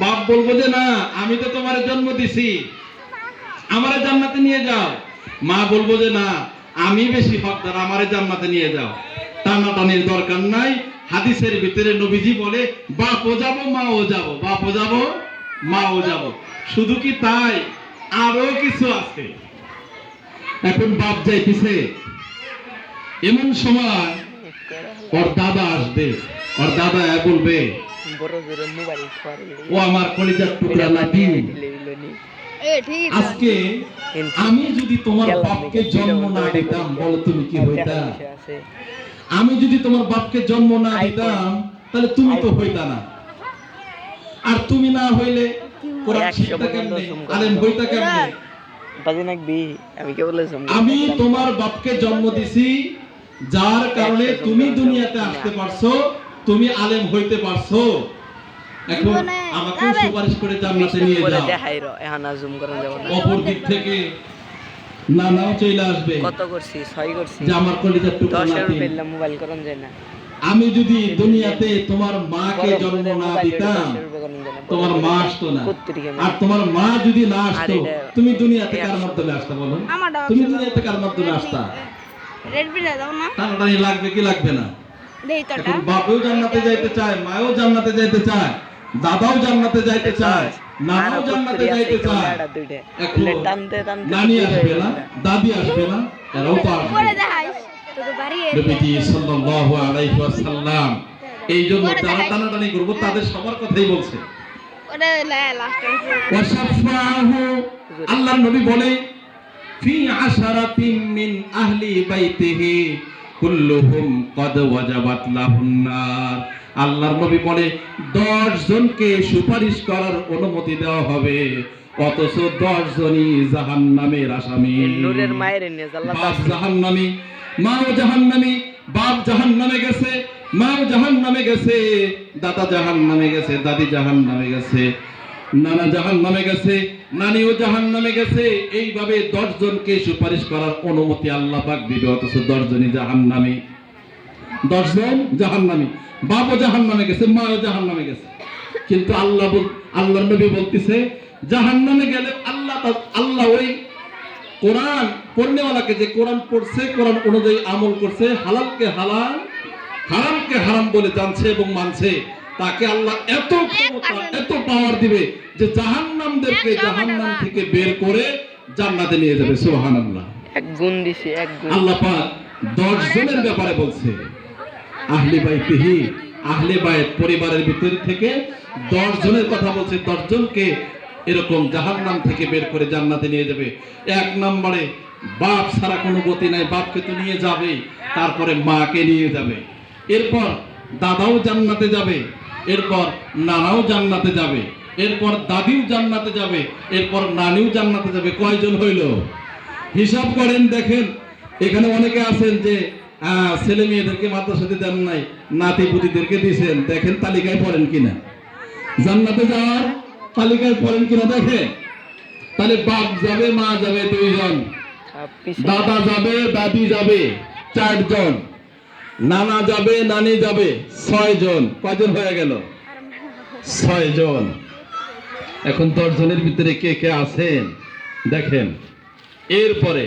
বাপ বলব যে, না, আমি তো তোমার জন্ম দিছি। আমার জান্নাতে নিয়ে যাও। মা বলব যে, না, আমি বেশি হকদার, আমারে জান্নাতে নিয়ে যাও। টানাটানির দরকার নাই। হাদিসের ভিতরে নবীজি বলে, বাপও যাব, মাও যাব। বাপও যাব, মাও যাব। শুধু কি তাই? আরও কিছু আছে। এখন বাপ যাইতেছে। এমন সময় ওর দাদা আসবে। ওর দাদা বলবে বড় জোরে মোবাইল করে ও আমার কলিজার টুকরা নাতি। এ ঠিক আছে। আজকে আমি যদি তোমার বাপকে জন্ম না দিতাম বলো তুমি কি হইতা? আমি যদি তোমার বাপকে জন্ম না দিতাম তাহলে তুমি তো হইতা না। আর তুমি না হইলে কোরআন শিখতা কেমনে? আলেম হইতা। কেমনে? আমি কে বলে আমি তোমার বাপকে জন্ম দিছি যার কারণে তুমি দুনিয়াতে আসতে পারছ। তুমি আলেম হইতে পারছ। এখন আমাকে সুপারিশ করে জান্নাতে নিয়ে যাও। এখন জুম করা যাব না। অপর দিক থেকে নানাও চলে আসবে। কত করছি ছয় করছি যে আমার কলিজার টুকরা দশের নাতি মোবাইল করান যায় না। আমি যদি দুনিয়াতে তোমার মাকে জন্ম না দিতাম তোমার মা আসতো না। আর তোমার মা যদি না আসতো তুমি দুনিয়াতে কার মাধ্যমে আসতা বলো? তুমি দুনিয়াতে কার মাধ্যমে আসতা? রেড বিলে দাও না। টানাটানি লাগবে কি লাগবে না? তোটা জান্নাতে যাইতে চায় মাও জান্নাতে যাইতে চায় দাদাও জান্নাতে যাইতে চায় নানাও জান্নাতে যাইতে চায়। এখন নানি আসবে না দাদি আসবে না এরাও তো আসবে। নবীজি সাল্লাল্লাহু আলাইহি ওয়াসাল্লাম এই জন্য যারা টানাটানি করব তাদের সবার কথাই বলছে। ওরে লাস্ট ওয়াসাফাহু আল্লাহর নবী বলে ফি আশারাতিন মিন আহলি বাইতিহি কুল্লুহুম কদ ওয়াজাবাত লাহুন নার। আল্লাহর নবী বলে 10 জনকে সুপারিশ করার অনুমতি দেওয়া হবে অথচ 10 জনই আসামি। মায়ের নিয়ে জাল্লা বাপ জাহান্নামী মাও জাহান্নামী বাপ জাহান্নামে গেছে মাও জাহান্নামে গেছে দাদা জাহান্নামে গেছে দাদি জাহান্নামে গেছে। নানা জাহান নামে গেছে, নানিও জাহান নামে গেছে। এইভাবে দশ জনকে সুপারিশ করার অনুমতি আল্লাহ পাক দিবে, অথচ দশ জনই জাহান্নামী। দশ জন জাহান্নামী। বাপও জাহান্নামে গেছে, মাও জাহান্নামে গেছে। কিন্তু আল্লাহ আল্লাহ নবী বলতেছে, জাহান্নামে গেলে আল্লাহ আল্লাহ ওই কোরআন পড়নেওয়ালাকে যে কোরআন পড়ছে, কোরআন অনুযায়ী আমল করছে, হালালকে হালাল, হারামকে হারাম বলে জানছে এবং মানছে। তাকে আল্লাহ এত ক্ষমতা এত পাওয়ার দিবে যে জাহান্নামদেরকে জাহান্নাম থেকে বের করে জান্নাতে নিয়ে যাবে সুবহানাল্লাহ। এক গুণ দিছি এক গুণ। আল্লাহ পাক দশ জনের ব্যাপারে বলছে। আহলে বাইতিহি আহলে বাইত পরিবারের ভিতর থেকে দশ জনের কথা বলছে দশ জনকে এরকম জাহান্নাম থেকে বের করে জান্নাতে নিয়ে যাবে। এক নম্বরে বাপ ছাড়া কোনো গতি নাই বাপকে তো নিয়ে যাবে তারপরে মাকে নিয়ে যাবে। এরপর দাদাও জান্নাতে যাবে এরপর নানাও জান্নাতে যাবে। এরপর দাদিও জান্নাতে যাবে। এরপর নানিও জান্নাতে যাবে। কয়জন হইল? হিসাব করেন দেখেন। এখানে অনেকে আছেন যে ছেলে মেয়েদেরকে মাদ্রাসাতে দেন নাই নাতি পুতিদেরকে দিয়েছেন দেখেন তালিকায় পড়েন কিনা। জান্নাতে যাওয়ার তালিকায় পড়েন কিনা দেখেন তাহলে বাপ যাবে মা যাবে দুইজন। দাদা যাবে দাদি যাবে চারজন। নানা যাবে নানি যাবে। ছয় জন। কয়জন হয়ে গেল? ছয় জন। এখন দশ জনের ভিতরে কে কে আছেন? দেখেন। এরপরে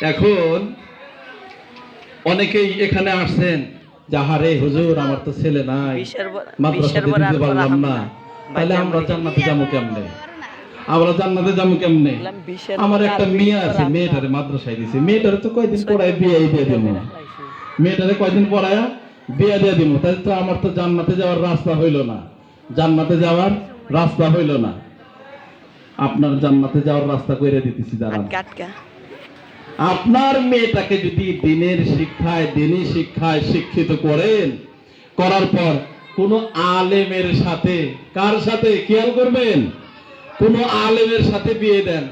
এখন অনেকেই এখানে আসছেন। যাহারে হুজুর আমার তো ছেলে নাই। মাদ্রাসাতে দিতে পারলাম না। তাহলে আমরা জান্নাতে যাব কেমনে? আমরা জান্নাতে যাব কেমনে? আমার একটা মেয়ে আছে মেয়েটারে মাদ্রাসায় দিছে। মেয়েটারে তো কয়দিন পড়ায় বিয়ে দিয়ে দেবো মেয়েটারে কয়দিন পড়ায়া বিয়ে দিয়ে দিব তাই তো আমার তো জান্নাতে যাওয়ার রাস্তা হইল না। জান্নাতে যাওয়ার রাস্তা হইল না। আপনার জান্নাতে যাওয়ার রাস্তা কইরে দিতেছি দাঁড়ান। আপনার মেয়েটাকে যদি দিনের শিক্ষায় দিনী শিক্ষায় শিক্ষিত করেন করার পর কোন আলেমের সাথে কার সাথে? খেয়াল করবেন? কোন আলেমের সাথে বিয়ে দেন।